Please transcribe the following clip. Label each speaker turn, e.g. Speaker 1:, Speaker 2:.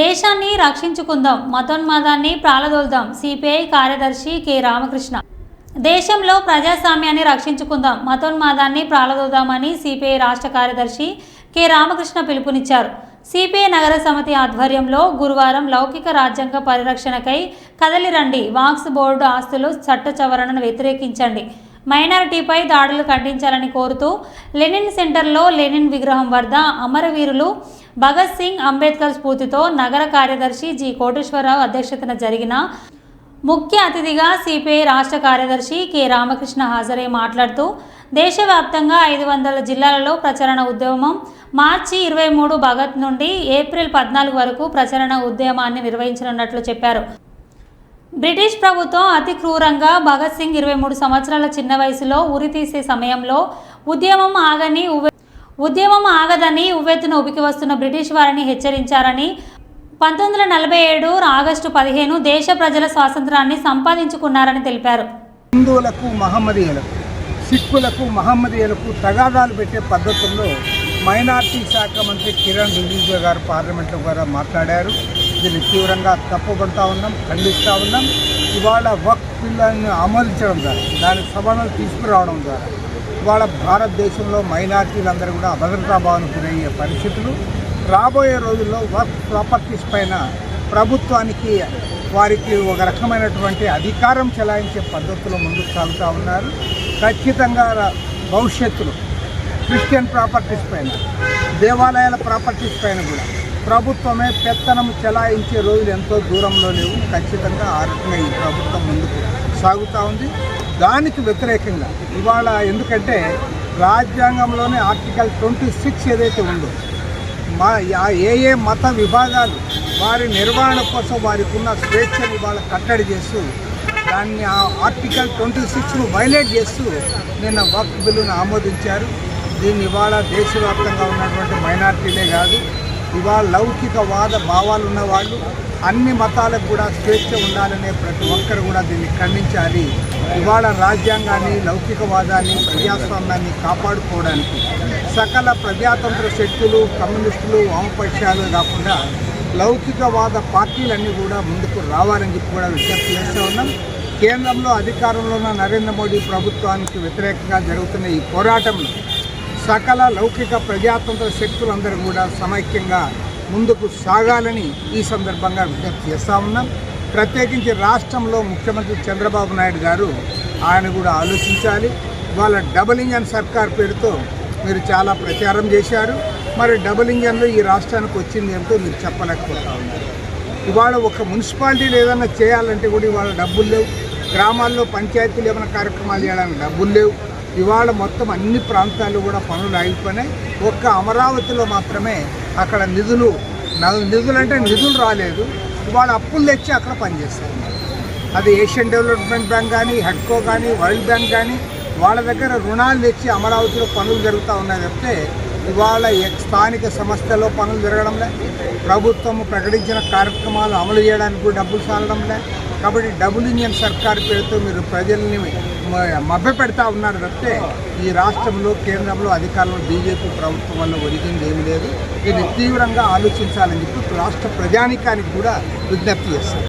Speaker 1: దేశాన్ని రక్షించుకుందాం మతోన్మాదాన్ని ప్రాలదోల్దాం సిపిఐ కార్యదర్శి కె. రామకృష్ణ. దేశంలో ప్రజాస్వామ్యాన్ని రక్షించుకుందాం మతోన్మాదాన్ని ప్రాలదోదామని సిపిఐ రాష్ట్ర కార్యదర్శి కె. రామకృష్ణ పిలుపునిచ్చారు. సిపిఐ నగర సమితి ఆధ్వర్యంలో గురువారం లౌకిక రాజ్యాంగ పరిరక్షణకై కదలిరండి వాక్స్ బోర్డు ఆస్తులు చట్ట చవరణను వ్యతిరేకించండి. మైనారిటీపై దాడులు ఖండించాలని కోరుతూ లెనిన్ సెంటర్లో లెనిన్ విగ్రహం వద్ద అమరవీరులు భగత్ సింగ్ అంబేద్కర్ స్ఫూర్తితో నగర కార్యదర్శి జి కోటేశ్వరరావు అధ్యక్షతన జరిగిన ముఖ్య అతిథిగా సిపిఐ రాష్ట్ర కార్యదర్శి కె రామకృష్ణ హాజరై మాట్లాడుతూ దేశవ్యాప్తంగా ఐదు వందల జిల్లాలలో ప్రచారణ ఉద్యమం మార్చి ఇరవై మూడు భగత్ నుండి ఏప్రిల్ పద్నాలుగు వరకు ప్రచారణ ఉద్యమాన్ని నిర్వహించనున్నట్లు చెప్పారు. బ్రిటిష్ ప్రభుత్వం అతి క్రూరంగా భగత్ సింగ్ ఇరవై మూడు సంవత్సరాల చిన్న వయసులో ఉరి తీసే సమయంలో ఉద్యమం ఆగని ఉవ్వె- ఉద్యమం ఆగదని ఉవ్వెత్తున ఉబికి వస్తున్న బ్రిటిష్ వారిని హెచ్చరించారని పంతొమ్మిది వందల నలభై ఏడు ఆగస్టు పదిహేను దేశ ప్రజల స్వాతంత్రాన్ని సంపాదించుకున్నారని తెలిపారు.
Speaker 2: హిందువులకు మహమ్మదీయులకు సిక్కులకు మహమ్మదీయులకు తగాదాలు పెట్టే పద్ధతుల్లో మైనార్టీ శాఖ మంత్రి కిరణ్ రిజిజు గారు పార్లమెంట్లో కూడా మాట్లాడారు. దీన్ని తీవ్రంగా తప్పుపడతా ఉన్నాం ఖండిస్తూ ఉన్నాం. ఇవాళ వక్ పిల్లల్ని అమర్చడం ద్వారా దాని సభను తీసుకురావడం ద్వారా ఇవాళ భారతదేశంలో మైనార్టీలందరూ కూడా అభద్రతా భావనకు గురయ్యే పరిస్థితులు. రాబోయే రోజుల్లో వర్క్ ప్రాపర్టీస్ పైన ప్రభుత్వానికి వారికి ఒక రకమైనటువంటి అధికారం చెలాయించే పద్ధతిలో ముందుకు సాగుతూ ఉన్నారు. ఖచ్చితంగా భవిష్యత్తులో క్రిస్టియన్ ప్రాపర్టీస్ పైన దేవాలయాల ప్రాపర్టీస్ పైన కూడా ప్రభుత్వమే పెత్తనం చెలాయించే రోజులు ఎంతో దూరంలో లేవు. ఖచ్చితంగా ఆ రకంగా ఈ ప్రభుత్వం ముందుకు సాగుతూ ఉంది. దానికి వ్యతిరేకంగా. ఇవాళ ఎందుకంటే రాజ్యాంగంలోనే ఆర్టికల్ ట్వంటీ సిక్స్ ఏదైతే ఉందో మా ఏ ఏ మత విభాగాలు వారి నిర్వహణ కోసం వారికి ఉన్న స్వేచ్ఛను ఇవాళ కట్టడి చేస్తూ దాన్ని ఆ ఆర్టికల్ ట్వంటీ సిక్స్ను వైలేట్ చేస్తూ నిన్న వక్ బిల్లును ఆమోదించారు. దీన్ని ఇవాళ దేశవ్యాప్తంగా ఉన్నటువంటి మైనార్టీలే కాదు ఇవాళ లౌకికవాద భావాలు ఉన్నవాళ్ళు అన్ని మతాలకు కూడా స్వేచ్ఛ ఉండాలనే ప్రతి ఒక్కరు కూడా దీన్ని ఖండించాలి. ఇవాళ రాజ్యాంగాన్ని లౌకికవాదాన్ని ప్రజాస్వామ్యాన్ని కాపాడుకోవడానికి సకల ప్రజాతంత్ర శక్తులు కమ్యూనిస్టులు వామపక్షాలు కాకుండా లౌకికవాద పార్టీలన్నీ కూడా ముందుకు రావాలని చెప్పి కూడా విజ్ఞప్తి చేస్తూ ఉన్నాం. కేంద్రంలో అధికారంలో ఉన్న నరేంద్ర మోడీ ప్రభుత్వానికి వ్యతిరేకంగా జరుగుతున్న ఈ పోరాటంలో సకల లౌకిక ప్రజాతంత్ర శక్తులందరూ కూడా సమైక్యంగా ముందుకు సాగాలని ఈ సందర్భంగా విజ్ఞప్తి చేస్తూ ఉన్నాం. ప్రత్యేకించి రాష్ట్రంలో ముఖ్యమంత్రి చంద్రబాబు నాయుడు గారు ఆయన కూడా ఆలోచించాలి. వాళ్ళ డబుల్ ఇంజన్ సర్కార్ పేరుతో మీరు చాలా ప్రచారం చేశారు. మరి డబుల్ ఇంజన్లో ఈ రాష్ట్రానికి వచ్చింది ఏమిటో మీరు చెప్పలేకపోతా ఉన్నారు. ఇవాళ ఒక మున్సిపాలిటీలు ఏదైనా చేయాలంటే కూడా ఇవాళ డబ్బులు లేవు. గ్రామాల్లో పంచాయతీలు ఏమైనా కార్యక్రమాలు చేయడానికి డబ్బులు లేవు. ఇవాళ మొత్తం అన్ని ప్రాంతాల్లో కూడా పనులు ఆగిపోయినాయి. ఒక్క అమరావతిలో మాత్రమే అక్కడ నిధులు నిధులు అంటే నిధులు రాలేదు. ఇవాళ అప్పులు తెచ్చి అక్కడ పనిచేస్తారు. అది ఏషియన్ డెవలప్మెంట్ బ్యాంక్ కానీ హెడ్కో కానీ వరల్డ్ బ్యాంక్ కానీ వాళ్ళ దగ్గర రుణాలు తెచ్చి అమరావతిలో పనులు జరుగుతూ ఉన్నాయి తప్పితే ఇవాళ స్థానిక సంస్థల్లో పనులు జరగడంలే ప్రభుత్వం ప్రకటించిన కార్యక్రమాలు అమలు చేయడానికి డబ్బులు సాలడంలే కాబట్టి డబుల్ ఇంజన్ సర్కార్ పేరుతో మీరు ప్రజల్ని మభ్య పెడతా ఉన్నారు తప్పితే ఈ రాష్ట్రంలో కేంద్రంలో అధికారంలో బీజేపీ ప్రభుత్వం వల్ల ఒరిగింది ఏమి లేదు. దీన్ని తీవ్రంగా ఆలోచించాలని చెప్పి రాష్ట్ర ప్రజానికానికి కూడా విజ్ఞప్తి చేస్తారు.